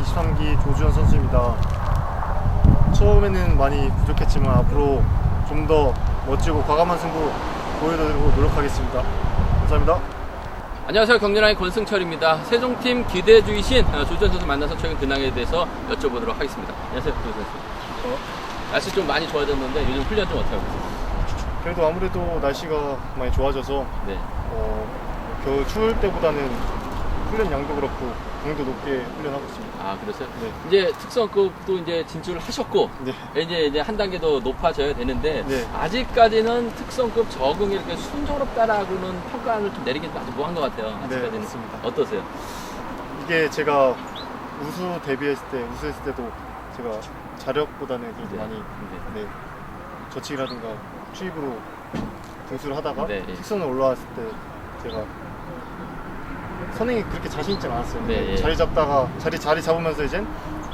2023기 조주현 선수입니다. 처음에는 많이 부족했지만 앞으로 좀 더 멋지고 과감한 승부 보여드리고 노력하겠습니다. 감사합니다. 안녕하세요. 경륜아의 권승철입니다. 세종팀 기대주이신 어, 조지현 선수 만나서 최근 근황에 대해서 여쭤보도록 하겠습니다. 안녕하세요. 조지현 선수. 어, 날씨 좀 많이 좋아졌는데 요즘 훈련 좀 어떻게 하고 있어요? 그래도 아무래도 날씨가 많이 좋아져서 네. 어, 겨울 추울 때보다는 훈련 양도 그렇고 강도 높게 훈련하고 있습니다. 아, 그랬어요? 네. 이제 특성급도 이제 진출을 하셨고 네. 이제 이제 한 단계 더 높아져야 되는데 네. 아직까지는 특성급 적응이 이렇게 순조롭다라고는 평가를 좀 내리긴 아직 뭐한 것 같아요. 아직까지는. 네, 맞습니다. 어떠세요? 이게 제가 우수 데뷔했을 때 우수했을 때도 제가 자력보다는 그래도 네. 많이 네. 네, 저치기라든가 추입으로 등수를 하다가 네, 예. 특선을 올라왔을 때 제가 선행이 그렇게 자신 있지 않았어요. 네, 예. 자리 잡다가 자리 자리 잡으면서 이제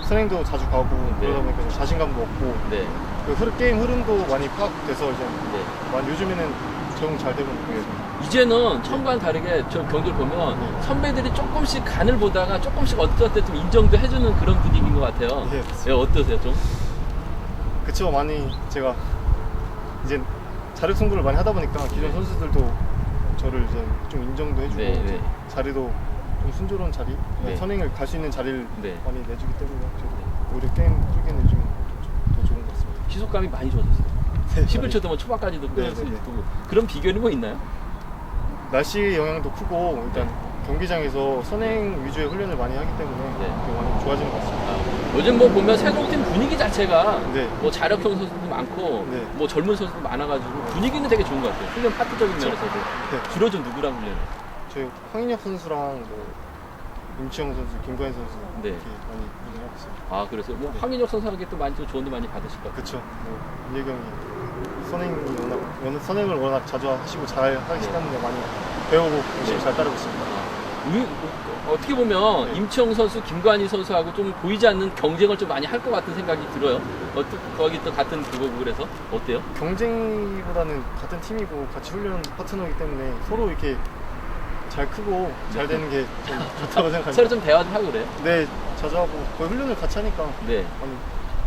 선행도 자주 가고 네. 그러다 보니까 자신감도 없고 네. 그 흐름, 게임 흐름도 많이 파악돼서 이제 네. 많이 요즘에는 적응 잘 되고 있는 게 이제는 처음과는 다르게 저 경기를 보면 네. 선배들이 조금씩 간을 보다가 조금씩 어떨 때 좀 인정도 해주는 그런 분위기인 것 같아요. 예, 맞습니다. 어떠세요, 좀? 그쵸 많이 제가 이제 자력 승부를 많이 하다 보니까 기존 선수들도 저를 이제 좀 인정도 해주고 네, 이제 네. 자리도 좀 순조로운 자리 네. 선행을 갈 수 있는 자리를 네. 많이 내주기 때문에 저도 오히려 게임 풀기는 요즘 더 좋은 것 같습니다. 시속감이 많이 좋아졌어요. 네, 11초 되면 초반까지도 네, 그럴 수 네, 네. 있고 그런 비결이 뭐 있나요? 날씨 영향도 크고 일단 네. 경기장에서 선행 위주의 훈련을 많이 하기 때문에 네. 그게 많이 좋아지는 것 같습니다. 아, 요즘 뭐 보면 세종팀 분위기 자체가 네. 뭐 자력형 선수도 많고 네. 뭐 젊은 선수도 많아가지고 분위기는 되게 좋은 것 같아요. 훈련 파트적인. 면에서도 네. 주로 좀 누구랑 훈련해요? 저희 황인혁 선수랑 뭐 임치영 선수, 김관희 선수 네. 이렇게 많이 훈련하고 있습니다. 아 그래서요? 뭐 네. 황인혁 선수에게 또 많이 좀 조언도 많이 받으실 것 같아요. 그쵸. 뭐, 윤예경이 선행이 워낙, 워낙, 선행을 워낙 자주 하시고 잘 하시기 네. 때문에 많이 배우고 열심히 네. 잘 따르고 있습니다. 의- 어떻게 보면 네. 임채영 선수, 김관희 선수하고 좀 보이지 않는 경쟁을 좀 많이 할 것 같은 생각이 들어요. 어떠, 거기 또 같은 그거고 그래서 어때요? 경쟁보다는 같은 팀이고 같이 훈련 파트너이기 때문에 서로 이렇게 잘 크고 잘 네. 되는 게 좀 좋다고 생각합니다. 서로 좀 대화 좀 하고 그래요? 네, 자주 하고 거의 훈련을 같이 하니까 네. 많이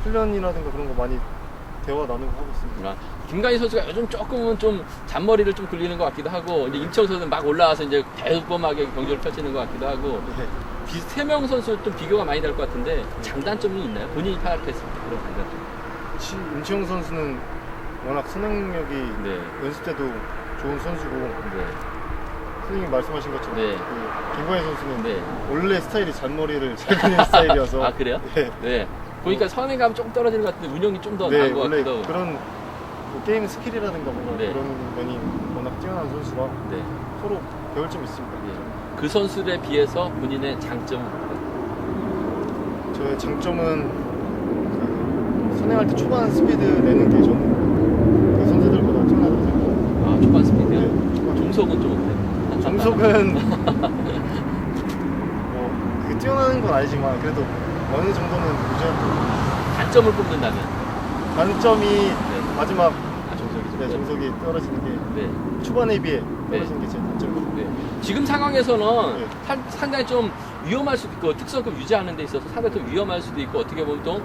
훈련이라든가 그런 거 많이 대화 나누고 하고 있습니다. 아, 김관희 선수가 요즘 조금은 좀 잔머리를 좀 굴리는 것 같기도 하고 이제 임채영 선수는 막 올라와서 이제 대범하게 경기를 펼치는 것 같기도 하고 네. 세명 선수 좀 비교가 많이 될 것 같은데 장단점이 있나요? 본인이 파악했을 때 그런 장단점. 치- 임치영 선수는 워낙 선행력이 네. 연습 때도 좋은 선수고 네. 선생님이 말씀하신 것처럼 네. 그 김관희 선수는 네. 원래 스타일이 잔머리를 잘 그리는 스타일이어서 아 그래요? 네. 네. 보니까 선행감 조금 떨어지는 것 같은데 운영이 좀더 네, 나은 것 원래 같기도 하고. 그런 뭐 게임 스킬이라든가 뭔가 네. 그런 면이 워낙 뛰어난 선수라 네. 서로 배울 점이 있습니다. 예. 그 선수에 비해서 본인의 장점은? 저의 장점은 그 선행할 때 초반 스피드 내는 게 저는 그 선수들보다 뛰어나다고 생각합니다. 아 초반 스피드요? 네, 종속은 좀 어때요? 정석은 뭐 그게 뛰어나는 건 아니지만 그래도 어느 정도는 유지하고 단점을 뽑는다면 단점이 네. 마지막 아좀 네, 더- 정석이 떨어지는 게 네. 초반에 비해 떨어지는 게 제 단점이고 네. 지금 상황에서는 네. 상- 상당히 좀 위험할 수도 있고 특성급 유지하는 데 있어서 상당히 좀 위험할 수도 있고 어떻게 보면 또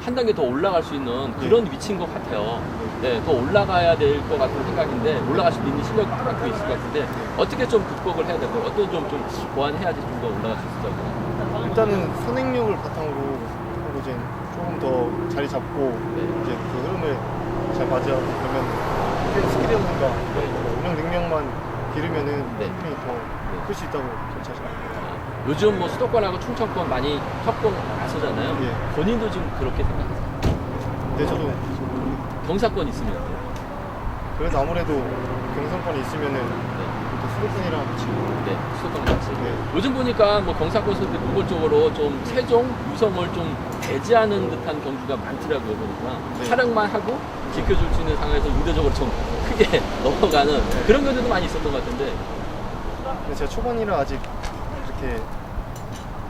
한 단계 더 올라갈 수 있는 그런 위치인 것 같아요. 네, 더 올라가야 될 것 같은 생각인데 올라갈 수 있는 실력이 갖고 있을 것 같은데 어떻게 좀 극복을 해야 될까요? 어떤 좀, 좀 보완해야지 좀 더 올라갈 수 있을까요? 일단은 선행력을 바탕으로 하고 이제 조금 더 자리 잡고 네. 이제 그 흐름을 잘 맞이하고 그러면 게임 스킬이라든가 운영 능력만 기르면은 네. 충분히 더클 수 있다고 저는 자신합니다. 아, 요즘 뭐 수도권하고 충청권 많이 협공 나서잖아요. 예. 본인도 지금 그렇게 생각하세요? 근데 저도 경사권 있으면 그래도 아무래도 경선권이 있으면은 네, 또 수도권이랑 같이 네, 수도권 같이. 네. 요즘 보니까 뭐 경사권 선수들 노골적으로 좀 세종, 유성을 좀 배제하는 듯한 경기가 많더라고요 보니까 네. 촬영만 하고 지켜줄 수 있는 상황에서 의도적으로 좀 크게 넘어가는 그런 경우도 많이 있었던 것 같은데 근데 제가 초반이라 아직 이렇게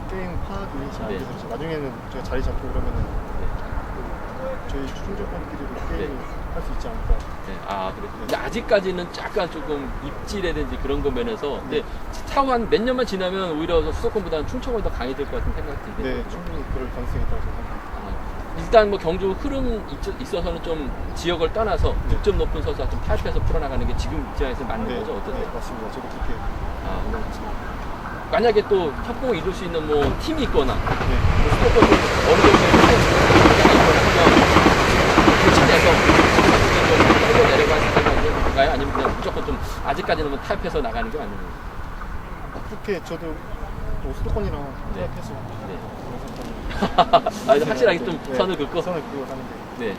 게임 파악이 잘 안 네. 돼서 나중에는 제가 자리 잡고 그러면은 네. 또 저희 충족권끼리도 네. 게임을 할 수 있지 않을까. 네, 아, 그래. 근데 아직까지는 약간 조금 입질이라든지 그런 거 면에서, 근데 차후 한 몇 년만 지나면 오히려 수도권보다는 충청권이 더 강해질 것 같은 생각이 들거든요. 네, 충분히 그럴 가능성이 있다고 생각합니다. 아, 일단 뭐 경주 흐름 있- 있어서는 좀 지역을 떠나서 네. 득점 높은 선수가 좀 타협해서 풀어나가는 게 지금 입장에서 맞는 네, 거죠? 어떠세요? 네, 맞습니다. 저도 그렇게. 아, 그렇죠. 만약에 또 협공을 이룰 수 있는 뭐 팀이 있거나 네. 뭐 수도권 좀 어느 정도 팀이 있거나 하면 교체돼서 좀 끌고 내려갈 생각인가요? 아니면 그냥 무조건 좀 아직까지는 뭐 타협해서 나가는 게 맞는 건가요? 그렇게 저도 뭐 수도권이랑 네. 타협해서 네. 아, 이제 확실하게 좀 네, 선을 긋고 선을 긋고 사는데. 네.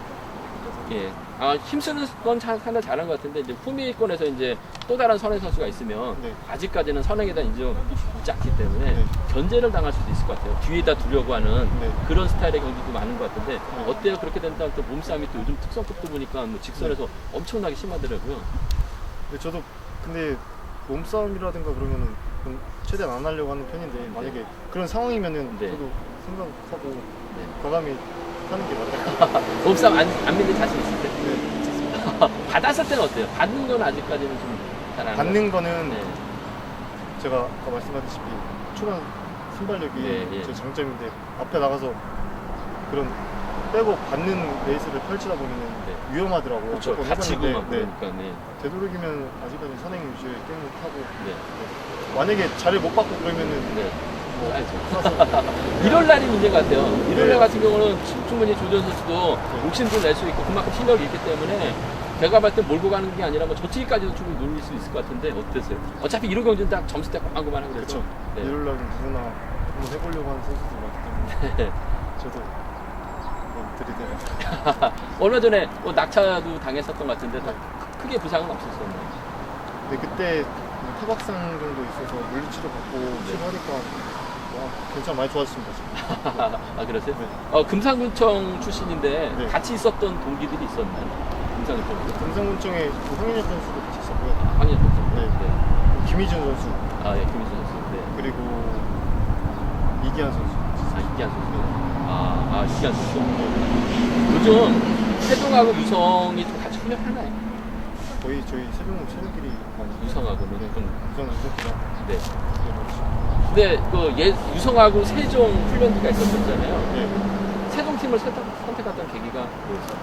예. 아, 힘쓰는 건 참- 상당히 잘한 것 같은데, 이제 후미권에서 이제 또 다른 선행 선수가 있으면, 네. 아직까지는 선행에 대한 인정이 있지 않기 때문에, 네. 견제를 당할 수도 있을 것 같아요. 뒤에다 두려고 하는 네. 그런 스타일의 경기도 많은 것 같은데, 네. 어때요? 그렇게 된다면 또 몸싸움이 또 요즘 특성급도 보니까 뭐 직선에서 네. 엄청나게 심하더라고요. 근데 저도 근데 몸싸움이라든가 그러면은 좀 최대한 안 하려고 하는 편인데 만약에 그런 상황이면은 네. 저도 생각하고 네. 과감히 하는 게 맞아요. 몸싸움 안, 안 믿는 자신 있을 때. 네, 받았을 때는 어때요? 받는 건 아직까지는 좀잘 안. 받는 거는 네. 제가 아까 말씀하셨다시피 초반 순발력이 예, 예. 제 장점인데 앞에 나가서 그런 빼고 받는 레이스를 펼치다 보면은 네. 위험하더라고요. 그렇죠. 몇번 다치고 해봤는데, 막 네. 그러니까, 네. 되도록이면 아직까지 선행 위주의 게임을 하고 네. 만약에 자리 못 받고 그러면은 네. 뭐 알죠. 일요일 날이 문제 같아요. 날 네. 같은 경우는 충- 충분히 조전 선수도 욕심도 낼 수 있고 그만큼 실력이 있기 때문에 제가 봤을 때 몰고 가는 게 아니라 뭐 저치기까지도 충분히 노릴 수 있을 것 같은데 어땠어요? 어차피 1호 경기는 딱 점수 때 꽝꽝만 하고 그래서 그렇죠. 네. 일요일 날은 누구나 한번 해보려고 하는 선수들이 많기 때문에 저도 들이대요. 얼마 전에 뭐 낙차도 당했었던 것 같은데 다 크게 부상은 없었었나요? 근데 그때 뭐 타박상 정도 있어서 물리치료 받고 네. 치료하니까 와, 괜찮아 많이 좋아졌습니다 지금. 아 그러세요? 네. 어, 금산군청 출신인데 네. 같이 있었던 동기들이 있었나요? 금산군청. 금상군청에 그 황인혁 선수도 같이 있었고요. 황현 선수. 네. 네. 김희준 선수 아, 예, 김희수 선수. 네. 그리고 이기한 선수. 아, 이기한 선수. 아, 아, 이기한 선수. 요즘 세종하고 유성이 좀 같이 훈련하나요? 거의 저희 세종 세종끼리 많이 유성하고는 네. 좀. 유성은 유성끼리 네. 근데 그 예, 유성하고 세종 훈련기가 있었잖아요. 네. 세종 팀을 선택, 선택했던 계기가 뭐였어요?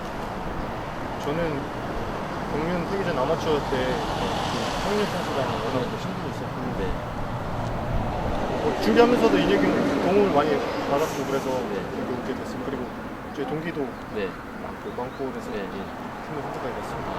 저는 경륜 뛰기 전 아마추어 때그 황인혁 선수랑 워낙 친분이 있었고 네. 뭐 준비하면서도 인혁이 형 도움을 많이 받았고 그래서 네. 이렇게 오게 됐습니다. 그리고 저희 동기도 네. 많고 많고 그래서 네. 네. 팀을 선택하게 됐습니다.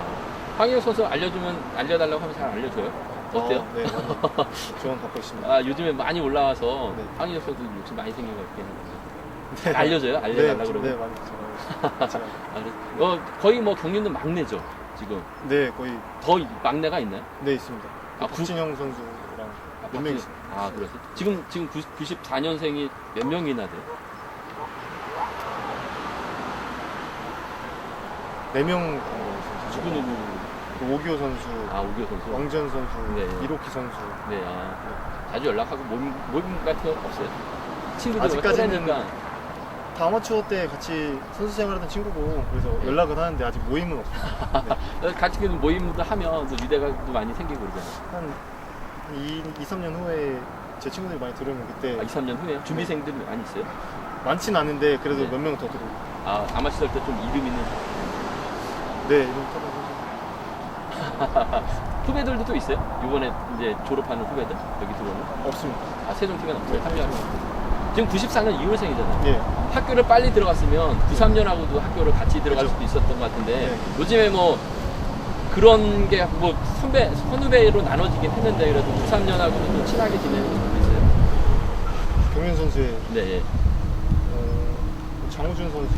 황희혁 선수 알려주면 알려달라고 하면 잘 알려줘요. 어때요? 어, 네, 많이 지원 받고 있습니다. 아 요즘에 많이 올라와서 네. 황희혁 선수 욕심 많이 생긴 것 같긴 한데. 네. 알려줘요? 알려달라 고 네, 그러면? 네, 많이 제가 제가 아, 그래. 어, 거의 뭐 경륜은 막내죠 지금. 네, 거의 더 막내가 있나요? 네 있습니다. 아, 구- 박진영 선수랑 몇명 있습니다. 아 그러세요? 지금 지금 94년생이 몇 명이나 돼요? 네명. 누구 누구? 그 오기호 선수, 아 오기호 선수. 왕전 선수, 네. 이로키 선수. 네. 아, 자주 연락하고 모임 모임 같은 건 없어요? 친구들 아직까지는. 다 아마추어 때 같이 선수 생활하던 친구고 그래서 네. 연락은 하는데 아직 모임은 없습니다. 네. 같이 그 모임도 하면 또 유대가 또 많이 생기고 그러잖아요. 한, 한 2, 2, 3년 후에 제 친구들이 많이 들어오면 그때 아, 2, 3년 후에 준비생들이 많이 있어요? 많진 않은데 그래도 네. 몇 명 더 들어오고 아 아마 시절 때 좀 이름 있는 네 이런 선수 후배들도 또 있어요? 이번에 이제 졸업하는 후배들 여기 들어오는? 없습니다. 아 세종팀에 네, 없어요? 합류하는 지금 94년 2월생이잖아요. 예. 학교를 빨리 들어갔으면 93년하고도 학교를 같이 들어갈 그죠. 수도 있었던 것 같은데 네. 요즘에 뭐 그런 게 뭐 선배 선후배로 나눠지긴 했는데 그래도 93년하고도 좀 친하게 지내는 경윤 선수의 네, 예. 어, 장우준 선수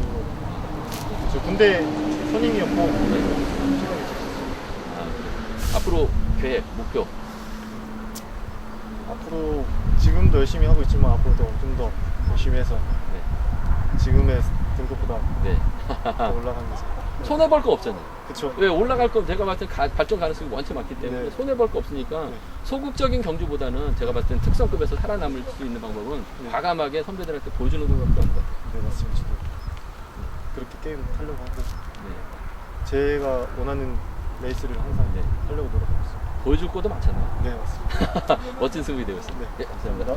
저 군대 선임이었고. 아. 앞으로 계획, 목표. 앞으로 지금도 열심히 하고 있지만 앞으로도 좀 더 열심히 해서 네. 지금의 등급보다 네. 더 올라가는 게 손해 볼 거 없잖아요. 그쵸 왜 올라갈 거 제가 봤을 때 가- 발전 가능성이 원체 많기 때문에 네. 손해 볼 거 없으니까 네. 소극적인 경주보다는 제가 봤을 땐 특성급에서 살아남을 수 있는 방법은 네. 과감하게 선배들한테 보여주는 것밖에 없는 것 같아요. 네 맞습니다 저도 그렇게 게임 하려고 하고 네. 제가 원하는 레이스를 항상 네. 하려고 노력하고 있습니다. 보여줄 것도 많잖아요. 네 맞습니다. 멋진 승리 되었습니다. 네. 네, 감사합니다.